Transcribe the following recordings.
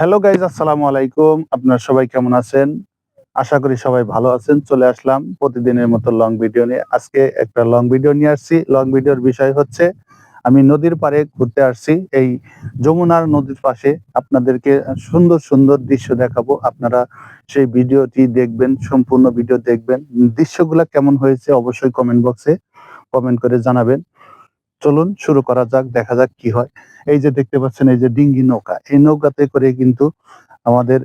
Hello guys আসসালামু আলাইকুম। আপনার সবাই কেমন আছেন? আশা করি সবাই ভালো আছেন। চলে আসলাম প্রতিদিনের মতো লং ভিডিও নিয়ে। আজকে একটা লং ভিডিও নিয়ে আসছি। লং ভিডিওর বিষয় হচ্ছে, আমি নদীর পাড়ে ঘুরতে আসছি। এই যমুনার নদীর পাশে আপনাদেরকে সুন্দর সুন্দর দৃশ্য দেখাবো। আপনারা সেই ভিডিওটি দেখবেন, সম্পূর্ণ ভিডিও দেখবেন। দৃশ্যগুলো কেমন হয়েছে অবশ্যই কমেন্ট বক্সে কমেন্ট করে জানাবেন। চলুন শুরু করা যাক, দেখা যাক কি হয়। এই যে দেখতে পাচ্ছেন, এই যে ডিঙ্গি নৌকা। এই নৌকাতে করে কিন্তু আমাদের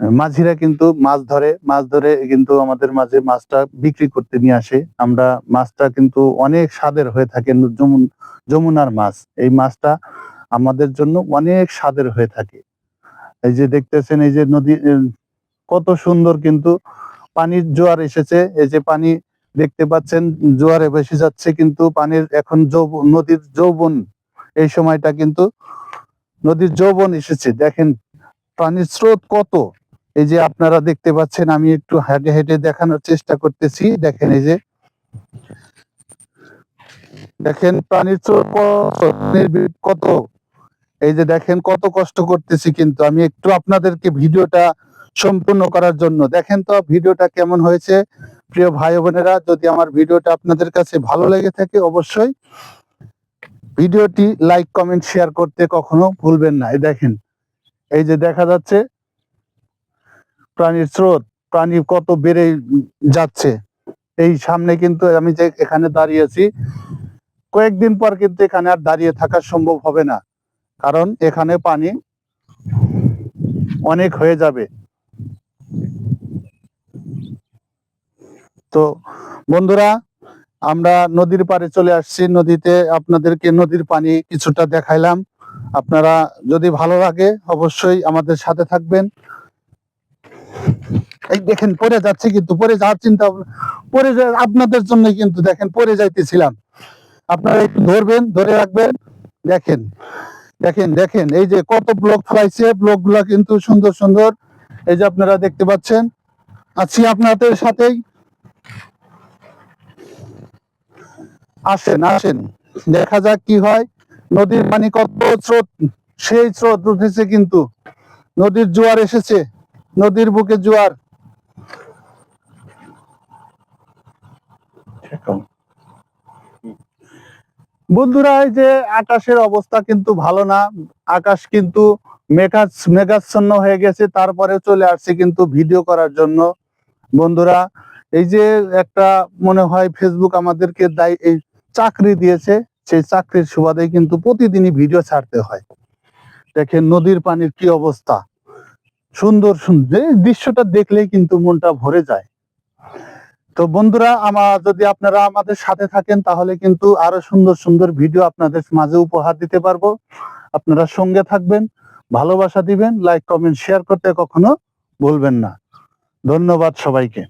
মাঝিরা কিন্তু মাছ ধরে মাছ ধরে কিন্তু আমাদের মাঝে মাছটা বিক্রি করতে নিয়ে আসে। আমরা মাছটা কিন্তু অনেক স্বাদের হয়ে থাকে যমুনার মাছ। এই মাছটা আমাদের জন্য অনেক স্বাদের হয়ে থাকে। এই যে দেখতেছেন, এই যে নদী কত সুন্দর কিন্তু পানির জোয়ার এসেছে। এই যে পানি দেখতে পাচ্ছেন, জোয়ারে ভেসে যাচ্ছে কিন্তু পানির এখন যৌব- নদীর যৌবন, এই সময়টা কিন্তু নদীর যৌবন এসেছে। দেখেন, পানির স্রোত কত? এই যে আপনারা দেখতে পাচ্ছেন, আমি একটু হেঁটে হেঁটে দেখানোর চেষ্টা করতেছি। দেখেন এই যে, দেখেন পানির স্রোত কত? এই যে দেখেন, কত কষ্ট করতেছি কিন্তু আমি একটু আপনাদেরকে ভিডিওটা সম্পূর্ণ করার জন্য। দেখেন তো, ভিডিওটা কেমন হয়েছে? প্রিয় ভাই বোনেরা, যদি আমার ভিডিওটা আপনাদের কাছে ভালো লেগে থাকে, অবশ্যই ভিডিওটি লাইক, কমেন্ট, শেয়ার করতে কখনো ভুলবেন না। দেখেন, এই যে দেখা যাচ্ছে, প্রাণীর স্রোত, প্রাণী কত বেড়ে যাচ্ছে। এই সামনে কিন্তু আমি যে এখানে দাঁড়িয়েছি কয়েকদিন পর কিন্তু এখানে আর দাঁড়িয়ে থাকা সম্ভব হবে না। কারণ এখানে পানি অনেক হয়ে যাবে। তো বন্ধুরা, আমরা নদীর পাড়ে চলে আসছি। নদীতে আপনাদেরকে নদীর পানি কিছুটা দেখাইলাম। আপনারা যদি ভালো লাগে, অবশ্যই আমাদের সাথে থাকবেন। এই দেখেন পরে যাচ্ছে কিন্তু পরে যাওয়ার চিন্তা পরে আপনাদের জন্য কিন্তু দেখেন পরে যাইতেছিলাম। আপনারা একটু ধরবেন, ধরে রাখবেন। দেখেন দেখেন দেখেন, এই যে কত ব্লক ফেলাইছে ব্লকগুলা কিন্তু সুন্দর সুন্দর। এই যে আপনারা দেখতে পাচ্ছেন, আছি আপনাদের সাথেই। আসেন আসেন। দেখা যাক কি হয়। নদীর পানি কত স্রোত, সেই স্রোত উঠেছে কিন্তু। নদীর জোয়ার এসেছে, নদীর বুকে জোয়ার। বন্ধুরা, এই যে আকাশের অবস্থা কিন্তু ভালো না। আকাশ কিন্তু মেঘাচ মেঘাচ্ছন্ন হয়ে গেছে তারপরে চলে আসছে কিন্তু ভিডিও করার জন্য। বন্ধুরা, এই যে একটা মনে হয় ফেসবুক আমাদেরকে দায়, এই চাকরি দিয়েছে, সেই চাকরির সুবাদে কিন্তু প্রতিদিনই ভিডিও ছাড়তে হয়। দেখেন নদীর পানির কি অবস্থা। সুন্দর সুন্দর দৃশ্যটা দেখলেই কিন্তু মনটা ভরে যায়। তো বন্ধুরা আমার যদি আপনারা আমাদের সাথে থাকেন, তাহলে কিন্তু আরও সুন্দর সুন্দর ভিডিও আপনাদের মাঝে উপহার দিতে পারব। আপনারা সঙ্গে থাকবেন, ভালোবাসা দিবেন, লাইক, কমেন্ট, শেয়ার করতে কখনো ভুলবেন না। ধন্যবাদ সবাইকে।